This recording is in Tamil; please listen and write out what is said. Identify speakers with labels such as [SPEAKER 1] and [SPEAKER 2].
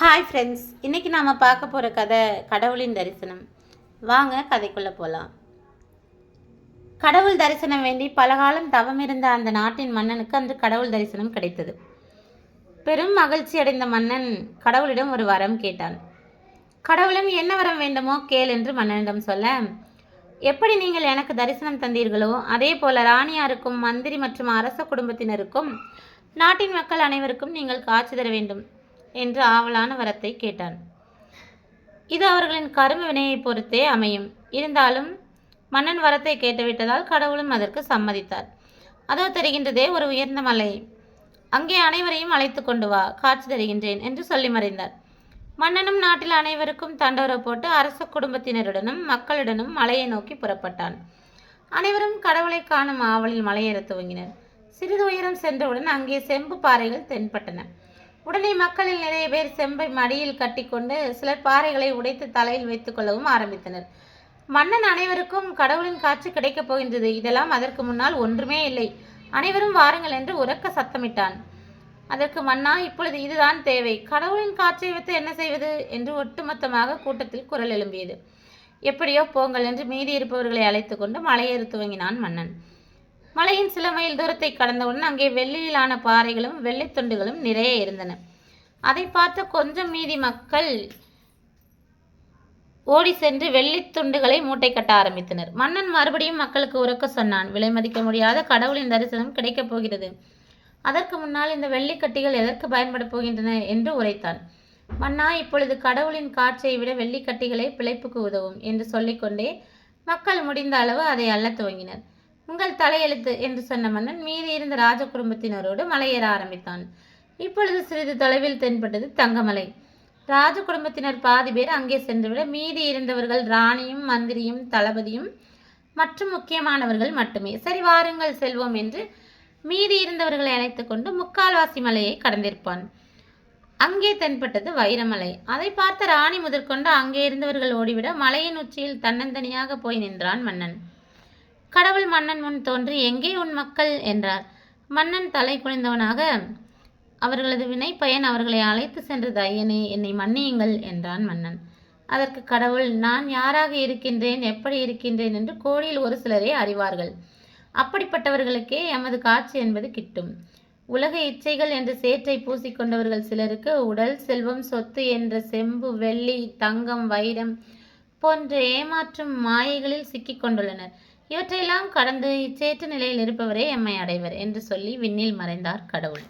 [SPEAKER 1] ஹாய் ஃப்ரெண்ட்ஸ் இன்றைக்கி நாம் பார்க்க போகிற கதை கடவுளின் தரிசனம். வாங்க கதைக்குள்ளே போகலாம் கடவுள் தரிசனம் வேண்டி பலகாலம் தவம் இருந்த அந்த நாட்டின் மன்னனுக்கு அன்று கடவுள் தரிசனம் கிடைத்தது. பெரும் மகிழ்ச்சி அடைந்த மன்னன் கடவுளிடம் ஒரு வரம் கேட்டான். கடவுளும் என்ன வரம் வேண்டுமோ கேள் என்று மன்னனிடம் சொல்ல எப்படி நீங்கள் எனக்கு தரிசனம் தந்தீர்களோ அதே போல ராணியாருக்கும் மந்திரி மற்றும் அரச குடும்பத்தினருக்கும் நாட்டின் மக்கள் அனைவருக்கும் நீங்கள் காட்சி தர வேண்டும். என்று ஆவலான வரத்தை கேட்டான். இது அவர்களின் கரும வினையை பொறுத்தே அமையும். இருந்தாலும் மன்னன் வரத்தை கேட்டுவிட்டதால் கடவுளும் அதற்கு சம்மதித்தார். அதோ தெரிகின்றதே ஒரு உயர்ந்த மலை. அங்கே அனைவரையும் அழைத்து கொண்டு வா காட்சி தருகின்றேன் என்று சொல்லி மறைந்தார். மன்னனும் நாட்டில் அனைவருக்கும் தண்டோர போட்டு அரச குடும்பத்தினருடனும் மக்களுடனும் மலையை நோக்கி புறப்பட்டான். அனைவரும் கடவுளை காணும் ஆவலில் மலையேற துவங்கினர். சிறிது உயரம் சென்றவுடன் அங்கே செம்பு பாறைகள் தென்பட்டன. உடனே மக்களில் நிறைய பேர் செம்பை மடியில் கட்டிக்கொண்டு சிலர் பாறைகளை உடைத்து தலையில் வைத்துக் கொள்ளவும் ஆரம்பித்தனர். மன்னன் அனைவருக்கும் கடவுளின் காட்சி கிடைக்கப் போகின்றது. இதெல்லாம் அதற்கு முன்னால் ஒன்றுமே இல்லை. அனைவரும் வாருங்கள் என்று உறக்க சத்தமிட்டான். அதற்கு மன்னா இப்பொழுது இதுதான் தேவை. கடவுளின் காட்சியை வைத்து என்ன செய்வது? என்று ஒட்டுமொத்தமாக கூட்டத்தில் குரல் எழும்பியது. எப்படியோ போங்கள் என்று மீதி இருப்பவர்களை அழைத்து கொண்டு மலையேற துவங்கினான் மன்னன். மலையின் சில மைல் தூரத்தை கடந்தவுடன் அங்கே வெள்ளியிலான பாறைகளும் வெள்ளைத் துண்டுகளும் நிறைய இருந்தன. அதை பார்த்த கொஞ்சம் மீதி மக்கள் ஓடி சென்று வெள்ளித்துண்டுகளை மூட்டை கட்ட ஆரம்பித்தனர். மன்னன் மறுபடியும் மக்களுக்கு உறக்க சொன்னான் விலை மதிக்க முடியாத கடவுளின் தரிசனம் கிடைக்கப் போகிறது. அதற்கு முன்னால் இந்த வெள்ளிக்கட்டிகள் எதற்கு பயன்படப் போகின்றன? என்று உரைத்தான். மன்னா இப்பொழுது கடவுளின் காட்சியை விட வெள்ளிக்கட்டிகளை பிழைப்புக்கு உதவும் என்று சொல்லிக்கொண்டே மக்கள் முடிந்த அளவு அதை அள்ள துவங்கினர். உங்கள் தலையெழுத்து என்று சொன்ன மன்னன் மீதி இருந்த ராஜ குடும்பத்தினரோடு மலையேற ஆரம்பித்தான். இப்பொழுது சிறிது தொலைவில் தென்பட்டது தங்கமலை. ராஜ குடும்பத்தினர் பாதி பேர் அங்கே சென்றுவிட மீதி இருந்தவர்கள் ராணியும் மந்திரியும் தளபதியும் மற்றும் முக்கியமானவர்கள் மட்டுமே. சரி வாருங்கள் செல்வோம் என்று மீதி இருந்தவர்களை அழைத்து கொண்டு முக்கால்வாசி மலையை கடந்திருப்பான். அங்கே தென்பட்டது வைரமலை. அதை பார்த்த ராணி முதற்கொண்டு அங்கே இருந்தவர்கள் ஓடிவிட மலையின் உச்சியில் தன்னந்தனியாக போய் நின்றான் மன்னன். கடவுள் மன்னன் முன் தோன்றி எங்கே உன் மக்கள் என்றார். மன்னன் தலை குனிந்தவனாக அவர்களது வினை பயன் அவர்களை அழைத்து சென்ற ஐயனே என்னை மன்னியுங்கள் என்றான் மன்னன். அதற்கு கடவுள் நான் யாராக இருக்கின்றேன் எப்படி இருக்கின்றேன் என்று கோடியில் ஒரு சிலரே அறிவார்கள். அப்படிப்பட்டவர்களுக்கே எமது காட்சி என்பது கிட்டும். உலக இச்சைகள் என்ற சேற்றை பூசிக்கொண்டவர்கள் சிலருக்கு உடல் செல்வம் சொத்து என்ற செம்பு வெள்ளி தங்கம் வைரம் போன்ற ஏமாற்றும் மாயைகளில் சிக்கிக்கொண்டுள்ளனர் இவற்றையெல்லாம் கடந்து இச்சேற்ற நிலையில் இருப்பவரே எம்மை அடைவர் என்று சொல்லி விண்ணில் மறைந்தார் கடவுள்.